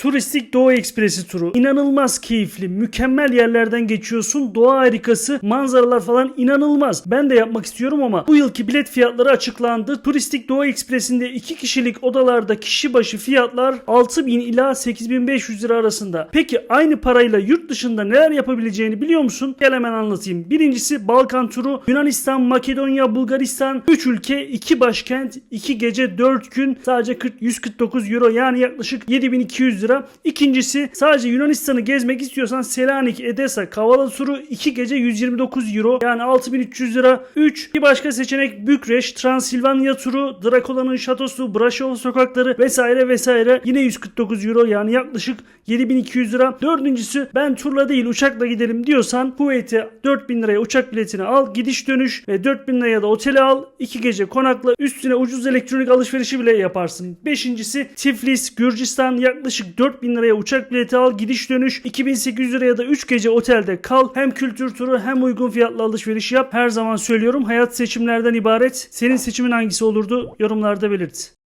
Turistik Doğu Ekspresi turu. İnanılmaz keyifli, mükemmel yerlerden geçiyorsun. Doğa harikası, manzaralar falan inanılmaz. Ben de yapmak istiyorum ama bu yılki bilet fiyatları açıklandı. Turistik Doğu Ekspresi'nde 2 kişilik odalarda kişi başı fiyatlar 6000 ila 8500 lira arasında. Peki aynı parayla yurt dışında neler yapabileceğini biliyor musun? Gel hemen anlatayım. Birincisi Balkan turu. Yunanistan, Makedonya, Bulgaristan 3 ülke, 2 başkent, 2 gece, 4 gün sadece 40, 149 euro yani yaklaşık 7200 lira. İkincisi sadece Yunanistan'ı gezmek istiyorsan Selanik, Edesa, Kavala turu 2 gece 129 euro yani 6300 lira. 3 bir başka seçenek Bükreş, Transilvanya turu, Drakula'nın şatosu, Braşov sokakları vesaire vesaire yine 149 euro yani yaklaşık 7200 lira. Dördüncüsü ben turla değil uçakla gidelim diyorsan Kuveyt'e 4000 liraya uçak biletini al gidiş dönüş ve 4000 liraya da otele al 2 gece konakla üstüne ucuz elektronik alışverişi bile yaparsın. Beşincisi Tiflis, Gürcistan yaklaşık 4000 liraya uçak bileti al gidiş dönüş 2800 liraya da 3 gece otelde kal. Hem kültür turu hem uygun fiyatlı alışveriş yap. Her zaman söylüyorum hayat seçimlerden ibaret. Senin seçimin hangisi olurdu? Yorumlarda belirt.